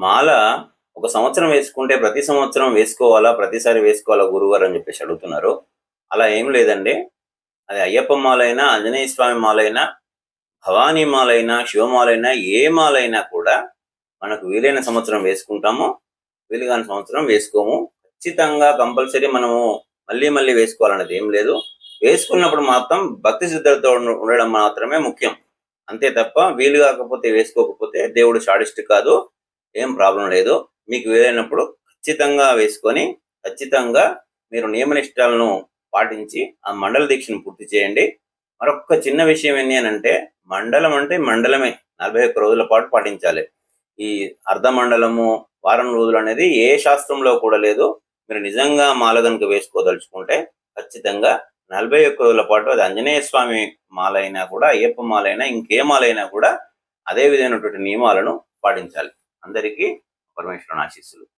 మాల ఒక సంవత్సరం వేసుకుంటే ప్రతి సంవత్సరం వేసుకోవాలా ప్రతిసారి వేసుకోవాలా గురువారు అని చెప్పేసి అడుగుతున్నారు. అలా ఏం లేదండి. అది అయ్యప్ప మాలైనా ఆంజనేయ స్వామి మాలైనా భవానీ మాలైనా శివమాలైనా ఏ మాలైనా కూడా మనకు వీలైన సంవత్సరం వేసుకుంటాము. వీలు కాని సంవత్సరం వేసుకోము. ఖచ్చితంగా కంపల్సరీ మనము మళ్ళీ మళ్ళీ వేసుకోవాలనేది ఏం లేదు. వేసుకున్నప్పుడు మాత్రం భక్తి సిద్ధతో ఉండడం మాత్రమే ముఖ్యం. అంతే తప్ప వీలు కాకపోతే వేసుకోకపోతే దేవుడు షాడిస్ట్ కాదు. ఏం ప్రాబ్లం లేదు. మీకు వీలైనప్పుడు ఖచ్చితంగా వేసుకొని ఖచ్చితంగా మీరు నియమనిష్టాలను పాటించి ఆ మండల దీక్షను పూర్తి చేయండి. మరొక చిన్న విషయం ఏంటి అని అంటే మండలం అంటే మండలమే. నలభై ఒక్క రోజుల పాటు పాటించాలి. ఈ అర్ధ మండలము వారం రోజులు అనేది ఏ శాస్త్రంలో కూడా లేదు. మీరు నిజంగా మాల కనుక వేసుకోదలుచుకుంటే ఖచ్చితంగా నలభై ఒక్క రోజుల పాటు అది ఆంజనేయ స్వామి మాల అయినా కూడా అయ్యప్ప మాల అయినా ఇంకే మాల అయినా కూడా అదే విధమైనటువంటి నియమాలను పాటించాలి. అందరికీ పరమేశ్వరుని ఆశీస్సులు.